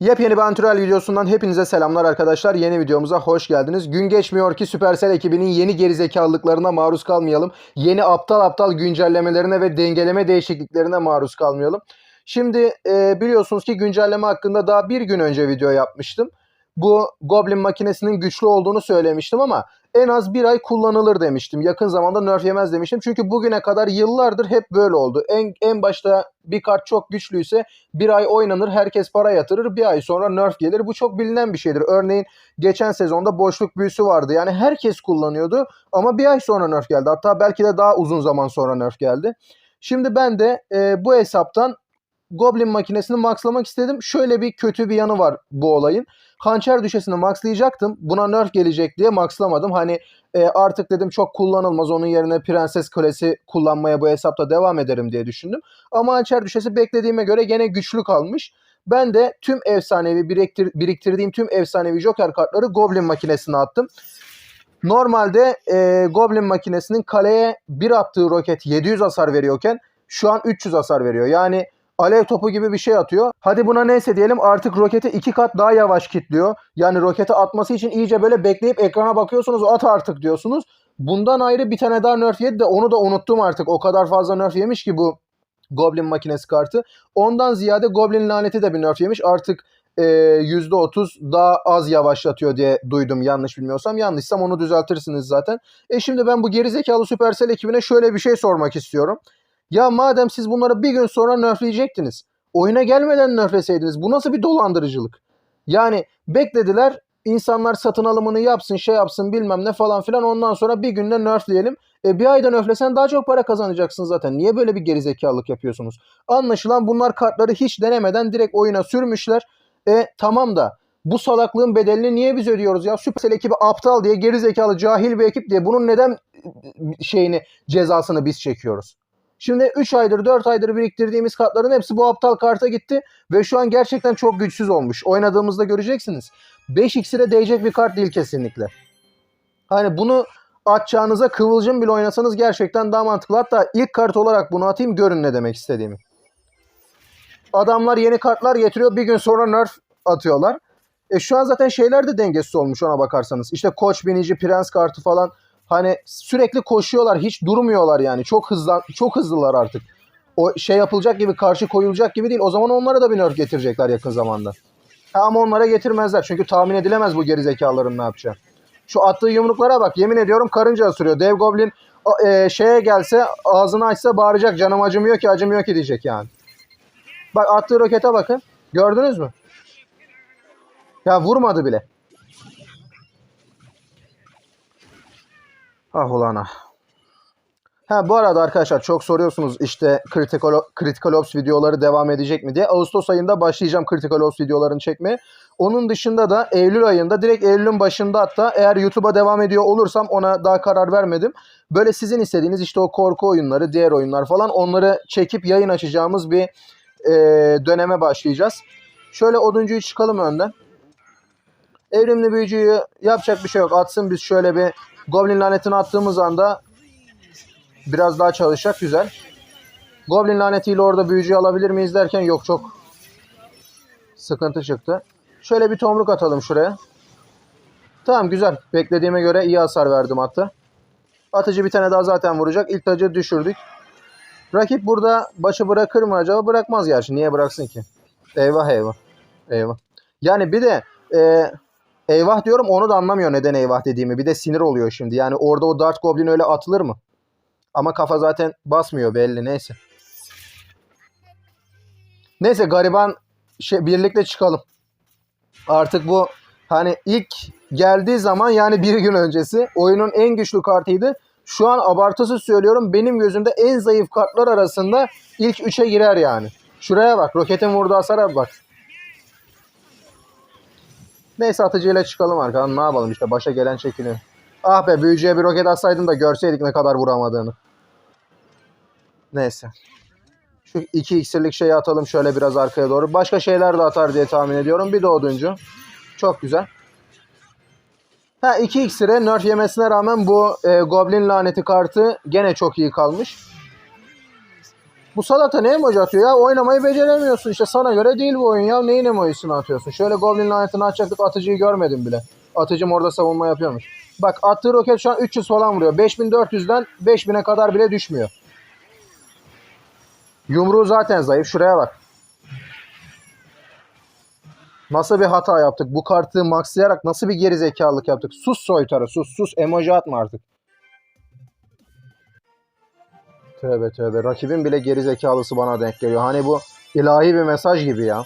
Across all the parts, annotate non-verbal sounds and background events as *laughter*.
Yepyeni bir antrenör videosundan hepinize selamlar arkadaşlar. Yeni videomuza hoş geldiniz. Gün geçmiyor ki Supercell ekibinin yeni gerizekalılıklarına maruz kalmayalım. Yeni aptal aptal güncellemelerine ve dengeleme değişikliklerine maruz kalmayalım. Şimdi e, biliyorsunuz ki güncelleme hakkında daha bir gün önce video yapmıştım. Bu Goblin makinesinin güçlü olduğunu söylemiştim ama en az bir ay kullanılır demiştim. Yakın zamanda nerf yemez demiştim. Çünkü bugüne kadar yıllardır hep böyle oldu. En, en başta bir kart çok güçlüyse bir ay oynanır, herkes para yatırır, bir ay sonra nerf gelir. Bu çok bilinen bir şeydir. Örneğin geçen sezonda boşluk büyüsü vardı. Yani herkes kullanıyordu ama bir ay sonra nerf geldi. Hatta belki de daha uzun zaman sonra nerf geldi. Şimdi ben de e, bu hesaptan Goblin makinesini maxlamak istedim. Şöyle bir kötü bir yanı var bu olayın. Hançer düşesini maxlayacaktım. Buna nerf gelecek diye maxlamadım. Hani e, artık dedim çok kullanılmaz. Onun yerine Prenses Kulesi kullanmaya bu hesapta devam ederim diye düşündüm. Ama hançer düşesi beklediğime göre gene güçlü kalmış. Ben de tüm efsanevi biriktir, biriktirdiğim tüm efsanevi Joker kartları Goblin makinesine attım. Normalde e, Goblin makinesinin kaleye bir attığı roket 700 hasar veriyorken şu an 300 hasar veriyor. Yani alev topu gibi bir şey atıyor. Hadi buna neyse diyelim artık roketi iki kat daha yavaş kilitliyor. Yani roketi atması için iyice böyle bekleyip ekrana bakıyorsunuz at artık diyorsunuz. Bundan ayrı bir tane daha nerf yedi de onu da unuttum artık. O kadar fazla nerf yemiş ki bu Goblin makinesi kartı. Ondan ziyade Goblin laneti de bir nerf yemiş. Artık e, %30 daha az yavaşlatıyor diye duydum yanlış bilmiyorsam. Yanlışsam onu düzeltirsiniz zaten. E şimdi ben bu gerizekalı Supercell ekibine şöyle bir şey sormak istiyorum. Ya madem siz bunları bir gün sonra nerfleyecektiniz. Oyuna gelmeden nerfleseydiniz. Bu nasıl bir dolandırıcılık? Yani beklediler insanlar satın alımını yapsın şey yapsın bilmem ne falan filan ondan sonra bir günde nerfleyelim. E bir ayda nerflesen daha çok para kazanacaksın zaten. Niye böyle bir gerizekalılık yapıyorsunuz? Anlaşılan bunlar kartları hiç denemeden direkt oyuna sürmüşler. E tamam da bu salaklığın bedelini niye biz ödüyoruz ya? Supercell ekibi aptal diye gerizekalı cahil bir ekip diye bunun neden şeyini cezasını biz çekiyoruz? Şimdi 3 aydır 4 aydır biriktirdiğimiz kartların hepsi bu aptal karta gitti ve şu an gerçekten çok güçsüz olmuş. Oynadığımızda göreceksiniz. 5 iksire değecek bir kart değil kesinlikle. Hani bunu atacağınıza kıvılcım bile oynasanız gerçekten daha mantıklı. Hatta ilk kart olarak bunu atayım görün ne demek istediğimi. Adamlar yeni kartlar getiriyor bir gün sonra nerf atıyorlar. E şu an zaten şeyler de dengesiz olmuş ona bakarsanız. İşte koç binici, prens kartı falan Hani sürekli koşuyorlar, hiç durmuyorlar yani. Çok hızlı çok hızlılar artık. O şey yapılacak gibi, karşı koyulacak gibi değil. O zaman onlara da bir nerf getirecekler yakın zamanda. Ha, ama onlara getirmezler. Çünkü tahmin edilemez bu gerizekalıların ne yapacağı. Şu attığı yumruklara bak. Yemin ediyorum karınca ısırıyor. Dev Goblin e, şeye gelse, ağzını açsa bağıracak. Canım acımıyor ki, acımıyor ki diyecek yani. Bak attığı rokete bakın. Gördünüz mü? Ya vurmadı bile. Ah ulan ah. Ha bu arada arkadaşlar çok soruyorsunuz işte Critical, Critical Ops videoları devam edecek mi diye. Ağustos ayında başlayacağım Critical Ops videolarını çekmeye. Onun dışında da Eylül ayında direkt Eylül'ün başında hatta eğer YouTube'a devam ediyor olursam ona daha karar vermedim. Böyle sizin istediğiniz işte o korku oyunları, diğer oyunlar falan onları çekip yayın açacağımız bir e, döneme başlayacağız. Şöyle oduncuyu çıkalım önden. Evrimli büyücüyü yapacak bir şey yok. Atsın biz şöyle bir Goblin lanetini attığımız anda biraz daha çalışacak. Güzel. Goblin lanetiyle orada büyücüyü alabilir miyiz derken yok çok sıkıntı çıktı. Şöyle bir tomruk atalım şuraya. Tamam güzel. Beklediğime göre iyi hasar verdim hatta. Atıcı bir tane daha zaten vuracak. İlk tacı düşürdük. Rakip burada başı bırakır mı acaba? Bırakmaz gerçi. Niye bıraksın ki? Eyvah eyvah. Eyvah. Yani bir de e, eyvah diyorum onu da anlamıyor neden eyvah dediğimi. Bir de sinir oluyor şimdi. Yani orada o Dart Goblin öyle atılır mı? Ama kafa zaten basmıyor belli neyse. Neyse gariban şey, birlikte çıkalım. Artık bu hani ilk geldiği zaman yani bir gün öncesi oyunun en güçlü kartıydı. Şu an abartısız söylüyorum benim gözümde en zayıf kartlar arasında ilk 3'e girer yani. Şuraya bak roketin vurduğu hasara bak. Neyse atıcıyla çıkalım arkadan. Ne yapalım işte başa gelen çekiliyor. Ah be büyücüye bir roket atsaydım da görseydik ne kadar vuramadığını. Neyse. Şu iki iksirlik şeyi atalım şöyle biraz arkaya doğru. Başka şeyler de atar diye tahmin ediyorum. Bir de oduncu. Çok güzel. Ha 2 iksire nerf yemesine rağmen bu e, Goblin laneti kartı gene çok iyi kalmış. Bu salata ne emoji atıyor ya? Oynamayı beceremiyorsun işte. Sana göre değil bu oyun ya. Neyin emojisini atıyorsun? Şöyle Goblin lanetini açacaktık. Atıcıyı görmedim bile. Atıcım orada savunma yapıyormuş. Bak attığı roket şu an 300 falan vuruyor. 5400'den 5000'e kadar bile düşmüyor. Yumruğu zaten zayıf. Şuraya bak. Nasıl bir hata yaptık? Bu kartı maxlayarak nasıl bir gerizekalılık yaptık? Sus soytarı sus sus emoji atma artık. Tövbe tövbe. Rakibin bile gerizekalısı bana denk geliyor. Hani bu ilahi bir mesaj gibi ya.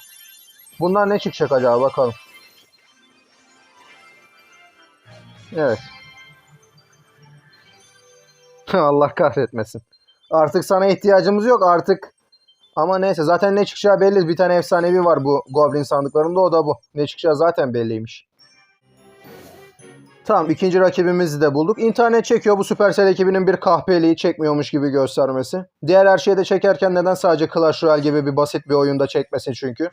Bundan ne çıkacak acaba bakalım. Evet. *laughs* Allah kahretmesin. Artık sana ihtiyacımız yok artık. Ama neyse zaten ne çıkacağı belli. Bir tane efsanevi var bu Goblin sandıklarında o da bu. Ne çıkacağı zaten belliymiş. Tamam ikinci rakibimizi de bulduk. İnternet çekiyor bu Supercell ekibinin bir kahpeliği çekmiyormuş gibi göstermesi. Diğer her şeyi de çekerken neden sadece Clash Royale gibi bir basit bir oyunda çekmesin çünkü.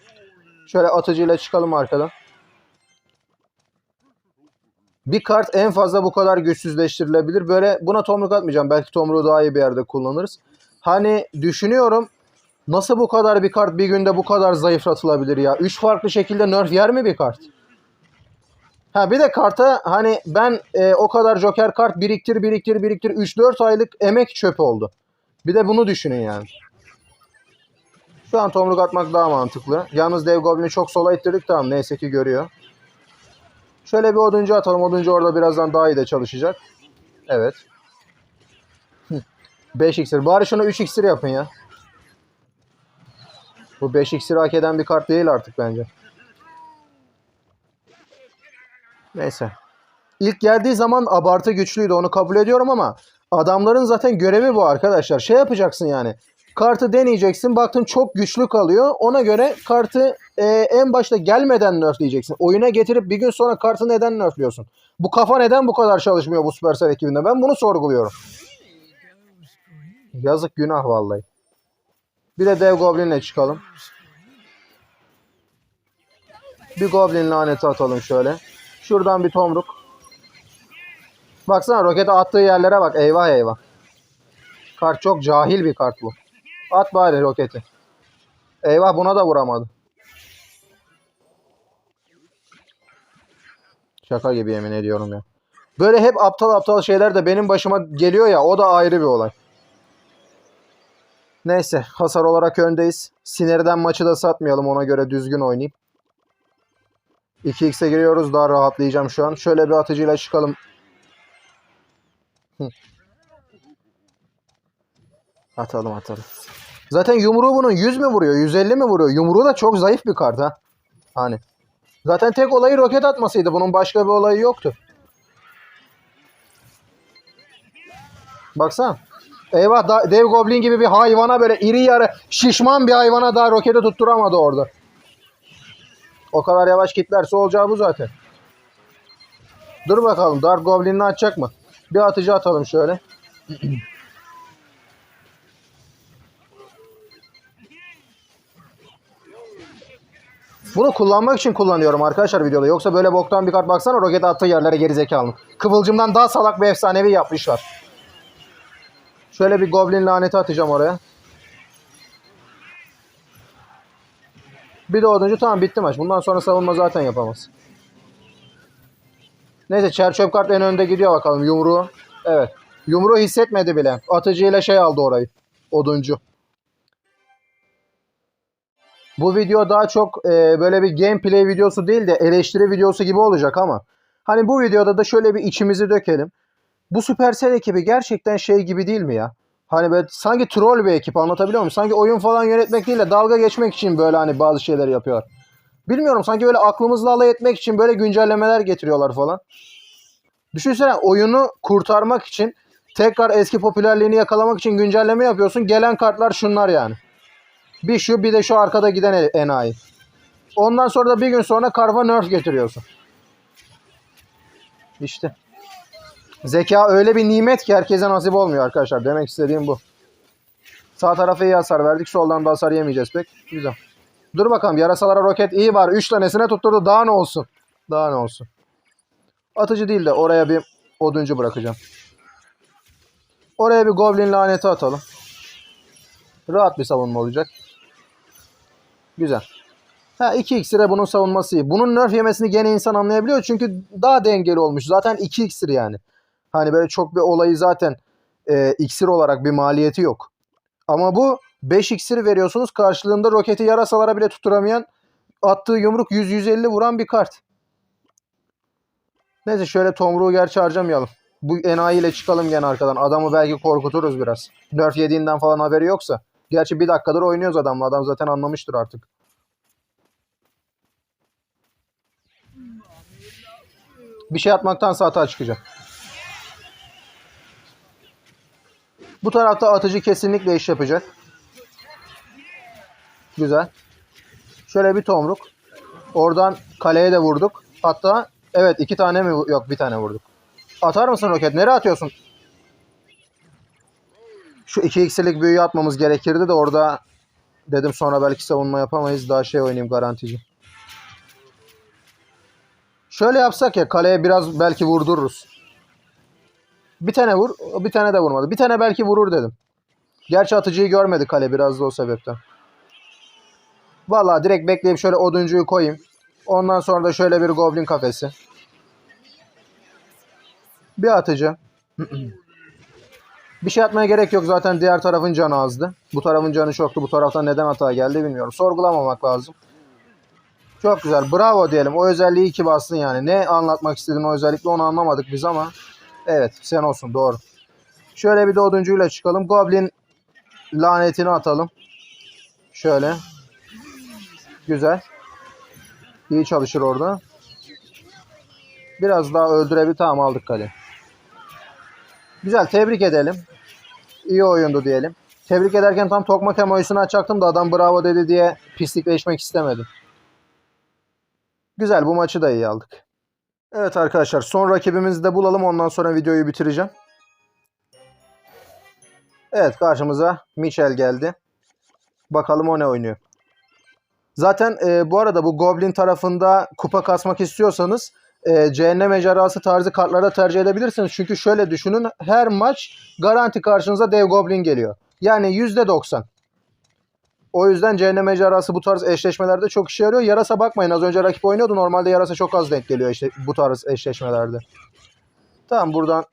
Şöyle atıcıyla çıkalım arkadan. Bir kart en fazla bu kadar güçsüzleştirilebilir. Böyle buna tomruk atmayacağım. Belki tomruğu daha iyi bir yerde kullanırız. Hani düşünüyorum nasıl bu kadar bir kart bir günde bu kadar zayıflatılabilir ya? Üç farklı şekilde nerf yer mi bir kart? Ha bir de karta hani ben e, o kadar joker kart biriktir biriktir biriktir 3-4 aylık emek çöp oldu. Bir de bunu düşünün yani. Şu an tomruk atmak daha mantıklı. Yalnız dev goblin'i çok sola ittirdik tamam neyse ki görüyor. Şöyle bir oduncu atalım. Oduncu orada birazdan daha iyi de çalışacak. Evet. 5 iksir. Bari şunu 3 iksir yapın ya. Bu 5 iksir hak eden bir kart değil artık bence. Neyse. İlk geldiği zaman abartı güçlüydü onu kabul ediyorum ama adamların zaten görevi bu arkadaşlar. Şey yapacaksın yani. Kartı deneyeceksin. Baktın çok güçlü kalıyor. Ona göre kartı e, en başta gelmeden nerfleyeceksin. Oyuna getirip bir gün sonra kartı neden nerfliyorsun? Bu kafa neden bu kadar çalışmıyor bu Supercell ekibinde? Ben bunu sorguluyorum. Yazık günah vallahi. Bir de dev goblinle çıkalım. Bir goblin laneti atalım şöyle. Şuradan bir tomruk. Baksana rokete attığı yerlere bak. Eyvah eyvah. Kart çok cahil bir kart bu. At bari roketi. Eyvah buna da vuramadı. Şaka gibi yemin ediyorum ya. Böyle hep aptal aptal şeyler de benim başıma geliyor ya o da ayrı bir olay. Neyse hasar olarak öndeyiz. Sinirden maçı da satmayalım ona göre düzgün oynayayım. 2x'e giriyoruz daha rahatlayacağım şu an. Şöyle bir atıcıyla çıkalım. Atalım atalım. Zaten yumruğu bunun 100 mü vuruyor 150 mi vuruyor? Yumruğu da çok zayıf bir kart ha. Hani. Zaten tek olayı roket atmasıydı. Bunun başka bir olayı yoktu. Baksana. Eyvah da, dev goblin gibi bir hayvana böyle iri yarı şişman bir hayvana daha roketi tutturamadı orada. O kadar yavaş kitlerse olacağı bu zaten. Dur bakalım Dark Goblin'ini atacak mı? Bir atıcı atalım şöyle. Bunu kullanmak için kullanıyorum arkadaşlar videoda. Yoksa böyle boktan bir kart baksana roket attığı yerlere gerizekalı. Kıvılcımdan daha salak bir efsanevi yapmışlar. Şöyle bir goblin laneti atacağım oraya. Bir de oduncu tamam bitti maç. Bundan sonra savunma zaten yapamaz. Neyse çer çöp kart en önde gidiyor bakalım yumruğu. Evet. Yumruğu hissetmedi bile. Atıcıyla şey aldı orayı. Oduncu. Bu video daha çok e, böyle bir gameplay videosu değil de eleştiri videosu gibi olacak ama hani bu videoda da şöyle bir içimizi dökelim. Bu Supercell ekibi gerçekten şey gibi değil mi ya? Hani böyle sanki troll bir ekip anlatabiliyor muyum? Sanki oyun falan yönetmek değil de dalga geçmek için böyle hani bazı şeyler yapıyor. Bilmiyorum sanki böyle aklımızla alay etmek için böyle güncellemeler getiriyorlar falan. Düşünsene oyunu kurtarmak için tekrar eski popülerliğini yakalamak için güncelleme yapıyorsun. Gelen kartlar şunlar yani. Bir şu bir de şu arkada giden e- enayi. Ondan sonra da bir gün sonra karfa nerf getiriyorsun. İşte. Zeka öyle bir nimet ki herkese nasip olmuyor arkadaşlar. Demek istediğim bu. Sağ tarafa iyi hasar verdik. Soldan da hasar yemeyeceğiz pek. Güzel. Dur bakalım. Yarasalara roket iyi var. 3 tanesine tutturdu. Daha ne olsun? Daha ne olsun? Atıcı değil de oraya bir oduncu bırakacağım. Oraya bir goblin laneti atalım. Rahat bir savunma olacak. Güzel. Ha 2 iksire bunun savunması iyi. Bunun nerf yemesini gene insan anlayabiliyor. Çünkü daha dengeli olmuş. Zaten 2 iksir yani. Hani böyle çok bir olayı zaten e, iksir olarak bir maliyeti yok. Ama bu 5 iksir veriyorsunuz. Karşılığında roketi yarasalara bile tutturamayan attığı yumruk 100-150 vuran bir kart. Neyse şöyle tomruğu gerçi harcamayalım. Bu enayi ile çıkalım gene arkadan. Adamı belki korkuturuz biraz. Nerf yediğinden falan haberi yoksa. Gerçi bir dakikadır oynuyoruz adamla. Adam zaten anlamıştır artık. Bir şey atmaktansa hata çıkacak. Bu tarafta atıcı kesinlikle iş yapacak. Güzel. Şöyle bir tomruk. Oradan kaleye de vurduk. Hatta evet iki tane mi? Yok bir tane vurduk. Atar mısın roket? Nereye atıyorsun? Şu 2 x'lik büyüyü atmamız gerekirdi de orada dedim sonra belki savunma yapamayız. Daha şey oynayayım garantici. Şöyle yapsak ya kaleye biraz belki vurdururuz. Bir tane vur, bir tane de vurmadı. Bir tane belki vurur dedim. Gerçi atıcıyı görmedi kale biraz da o sebepten. Vallahi direkt bekleyip şöyle oduncuyu koyayım. Ondan sonra da şöyle bir goblin kafesi. Bir atıcı. bir şey atmaya gerek yok zaten diğer tarafın canı azdı. Bu tarafın canı çoktu. Bu taraftan neden hata geldi bilmiyorum. Sorgulamamak lazım. Çok güzel. Bravo diyelim. O özelliği iki bastın yani. Ne anlatmak istediğin o özellikle onu anlamadık biz ama. Evet sen olsun doğru. Şöyle bir de oduncuyla çıkalım. Goblin lanetini atalım. Şöyle. Güzel. İyi çalışır orada. Biraz daha öldürebilir. Tamam aldık kale. Güzel tebrik edelim. İyi oyundu diyelim. Tebrik ederken tam tokmak emojisini açacaktım da adam bravo dedi diye pislikleşmek istemedim. Güzel bu maçı da iyi aldık. Evet arkadaşlar son rakibimizi de bulalım ondan sonra videoyu bitireceğim. Evet karşımıza Michel geldi. Bakalım o ne oynuyor. Zaten e, bu arada bu Goblin tarafında kupa kasmak istiyorsanız e, Cehennem Ejderhası tarzı kartlarda tercih edebilirsiniz. Çünkü şöyle düşünün her maç garanti karşınıza dev Goblin geliyor. Yani %90. O yüzden Cehennem Ejderhası bu tarz eşleşmelerde çok işe yarıyor. Yarasa bakmayın az önce rakip oynuyordu. Normalde yarasa çok az denk geliyor işte bu tarz eşleşmelerde. Tamam buradan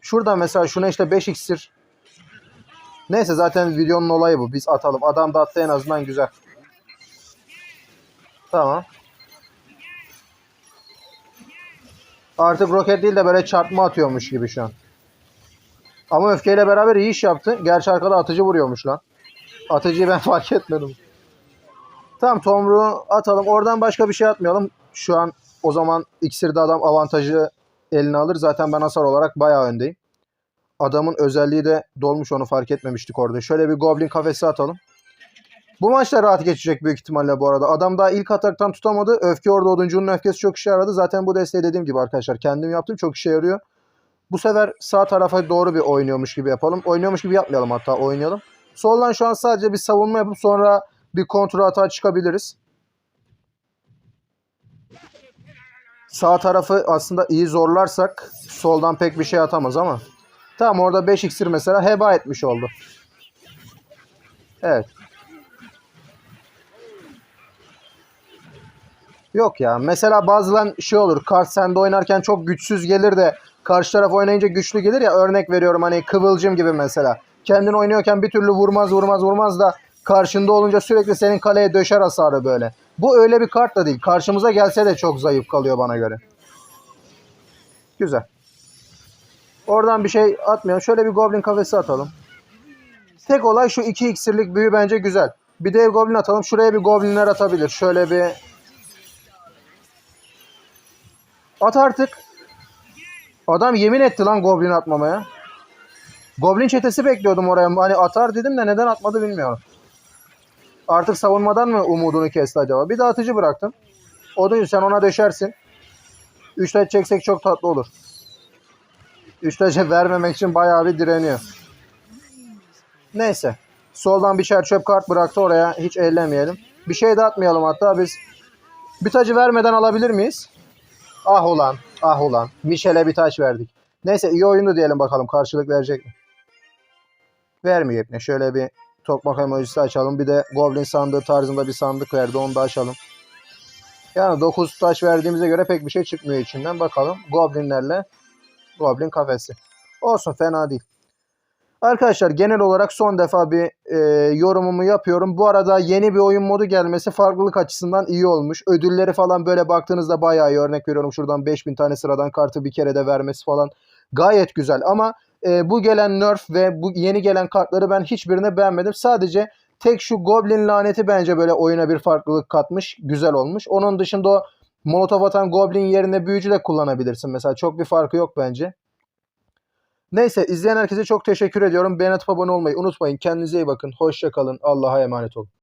şuradan mesela şuna işte 5 iksir. Neyse zaten videonun olayı bu. Biz atalım. Adam da attı en azından güzel. Tamam. Artık roket değil de böyle çarpma atıyormuş gibi şu an. Ama öfkeyle beraber iyi iş yaptı. Gerçi arkada atıcı vuruyormuş lan. Atıcıyı ben *laughs* fark etmedim. Tamam tomruğu atalım. Oradan başka bir şey atmayalım. Şu an o zaman iksirde adam avantajı eline alır. Zaten ben hasar olarak bayağı öndeyim. Adamın özelliği de dolmuş onu fark etmemiştik orada. Şöyle bir goblin kafesi atalım. Bu maç da rahat geçecek büyük ihtimalle bu arada. Adam daha ilk ataktan tutamadı. Öfke orada oduncunun öfkesi çok işe yaradı. Zaten bu desteği dediğim gibi arkadaşlar kendim yaptım çok işe yarıyor. Bu sefer sağ tarafa doğru bir oynuyormuş gibi yapalım. Oynuyormuş gibi yapmayalım hatta oynayalım. Soldan şu an sadece bir savunma yapıp sonra bir kontrol hata çıkabiliriz. Sağ tarafı aslında iyi zorlarsak soldan pek bir şey atamaz ama. Tamam orada 5 iksir mesela heba etmiş oldu. Evet. Yok ya. Mesela bazen şey olur. Kart sende oynarken çok güçsüz gelir de karşı taraf oynayınca güçlü gelir ya. Örnek veriyorum hani Kıvılcım gibi mesela. Kendin oynuyorken bir türlü vurmaz vurmaz vurmaz da karşında olunca sürekli senin kaleye döşer hasarı böyle. Bu öyle bir kart da değil. Karşımıza gelse de çok zayıf kalıyor bana göre. Güzel. Oradan bir şey atmıyorum. Şöyle bir goblin kafesi atalım. Tek olay şu 2 iksirlik büyü bence güzel. Bir dev goblin atalım. Şuraya bir goblinler atabilir. Şöyle bir At artık. Adam yemin etti lan Goblin atmamaya. Goblin çetesi bekliyordum oraya. Hani atar dedim de neden atmadı bilmiyorum. Artık savunmadan mı umudunu kesti acaba? Bir de atıcı bıraktım. Odun sen ona döşersin. Üç taç çeksek çok tatlı olur. Üç taşı vermemek için bayağı bir direniyor. Neyse. Soldan bir şer çöp kart bıraktı oraya. Hiç ellemeyelim. Bir şey de atmayalım hatta biz. Bir tacı vermeden alabilir miyiz? Ah ulan, ah ulan. Michel'e bir taş verdik. Neyse iyi oyundu diyelim bakalım karşılık verecek mi? Vermiyor ne. Şöyle bir Tokmak emojisi açalım. Bir de Goblin sandığı tarzında bir sandık verdi. Onu da açalım. Yani 9 taş verdiğimize göre pek bir şey çıkmıyor içinden. Bakalım. Goblinlerle Goblin kafesi. Olsun fena değil. Arkadaşlar genel olarak son defa bir e, yorumumu yapıyorum. Bu arada yeni bir oyun modu gelmesi farklılık açısından iyi olmuş. Ödülleri falan böyle baktığınızda bayağı iyi. Örnek veriyorum şuradan 5000 tane sıradan kartı bir kere de vermesi falan gayet güzel. Ama e, bu gelen nerf ve bu yeni gelen kartları ben hiçbirini beğenmedim. Sadece tek şu Goblin laneti bence böyle oyuna bir farklılık katmış. Güzel olmuş. Onun dışında o Molotov atan Goblin yerine büyücü de kullanabilirsin. Mesela çok bir farkı yok bence. Neyse izleyen herkese çok teşekkür ediyorum. Beğenip abone olmayı unutmayın. Kendinize iyi bakın. Hoşça kalın. Allah'a emanet olun.